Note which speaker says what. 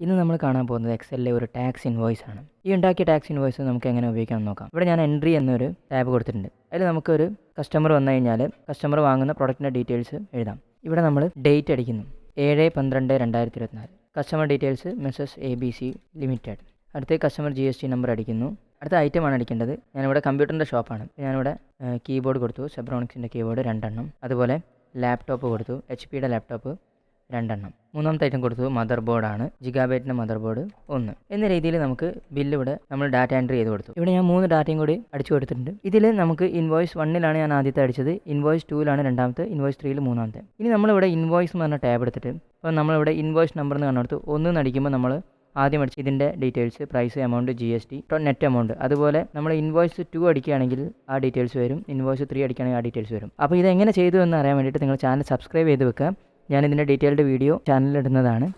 Speaker 1: ഇന്ന് നമ്മൾ കാണാൻ പോകുന്നത് എക്സലിലെ ഒരു ടാക്സ് ഇൻവോയ്സ് ആണ്. ഈ ഉണ്ടാക്കിയ ടാക്സ് ഇൻവോയ്സ് നമുക്ക് എങ്ങനെ ഉപയോഗിക്കാൻ നോക്കാം. ഇവിടെ ഞാൻ എൻട്രി എന്നൊരു ടാബ് കൊടുത്തിട്ടുണ്ട്. അതിൽ നമുക്കൊരു കസ്റ്റമർ വന്നു കഴിഞ്ഞാൽ കസ്റ്റമർ വാങ്ങുന്ന പ്രൊഡക്റ്റിന്റെ ഡീറ്റെയിൽസ് എഴുതാം. ഇവിടെ നമ്മൾ ഡേറ്റ് അടിക്കുന്നു. ഏഴ് പന്ത്രണ്ട് രണ്ടായിരത്തി ഇരുപത്തിനാല്. Customer details messrs A B C limited അടുത്ത customer G S T number അടിക്കുന്നു. അടുത്ത ഐറ്റമാണ് അടിക്കേണ്ടത്. ഞാനിവിടെ കമ്പ്യൂട്ടറിന്റെ ഷോപ്പാണ് ഞാനിവിടെ കീബോർഡ് കൊടുത്തു. സെബ്രോണിക്സിന്റെ കീബോർഡ് രണ്ടെണ്ണം. അതുപോലെ ലാപ്ടോപ്പ് കൊടുത്തു. എച്ച് പിയുടെ ലാപ്ടോപ്പ് രണ്ടെണ്ണം. മൂന്നാമത്തെ ഐറ്റം കൊടുത്തത് മദർ ബോർഡാണ് ജിഗാബൈറ്റിന്റെ മദർ ബോർഡ് ഒന്ന്. എന്ന രീതിയിൽ നമുക്ക് ബില്ല് ഇവിടെ നമ്മൾ ഡാറ്റ എൻട്രി ചെയ്ത് കൊടുത്തു. ഇവിടെ ഞാൻ മൂന്ന് ഡാറ്റയും കൂടി അടിച്ചു കൊടുത്തിട്ടുണ്ട്. ഇതിൽ നമുക്ക് ഇൻവോയ്സ് വണ്ണിലാണ് ഞാൻ ആദ്യത്തെ അടിച്ചത്. ഇൻവോയ്സ് ടൂവിലാണ് രണ്ടാമത്തെ ഇൻവോയ്സ് ത്രീയിൽ മൂന്നാമത്തെ. ഇനി നമ്മളിവിടെ ഇൻവോയ്സ് എന്ന് പറഞ്ഞ ടാബ് എടുത്തിട്ട് അപ്പോൾ നമ്മളിവിടെ ഇൻവോയ്സ് നമ്പർ എന്ന് കണ്ടെടുത്ത് ഒന്ന് അടിക്കുമ്പോൾ നമ്മൾ ആദ്യം അടിച്ച് ഇതിന്റെ details price amount G S T net amount അതുപോലെ നമ്മൾ ഇൻവോയ്സ് ടു അടിക്കുകയാണെങ്കിൽ ആ ഡീറ്റെയിൽസ് വരും. ഇൻവോയ്സ് ത്രീ അടിക്കുകയാണെങ്കിൽ ആ ഡീറ്റെയിൽസ് വരും. അപ്പോൾ ഇത് എങ്ങനെ ചെയ്തു എന്ന് അറിയാൻ വേണ്ടിയിട്ട് നിങ്ങൾ ചാനൽ സബ്സ്ക്രൈബ് ചെയ്ത് വെക്കുക. ഞാൻ ഇതിന്റെ ഡീറ്റെയിൽഡ് വീഡിയോ ചാനലിൽ ഇടുന്നതാണ്.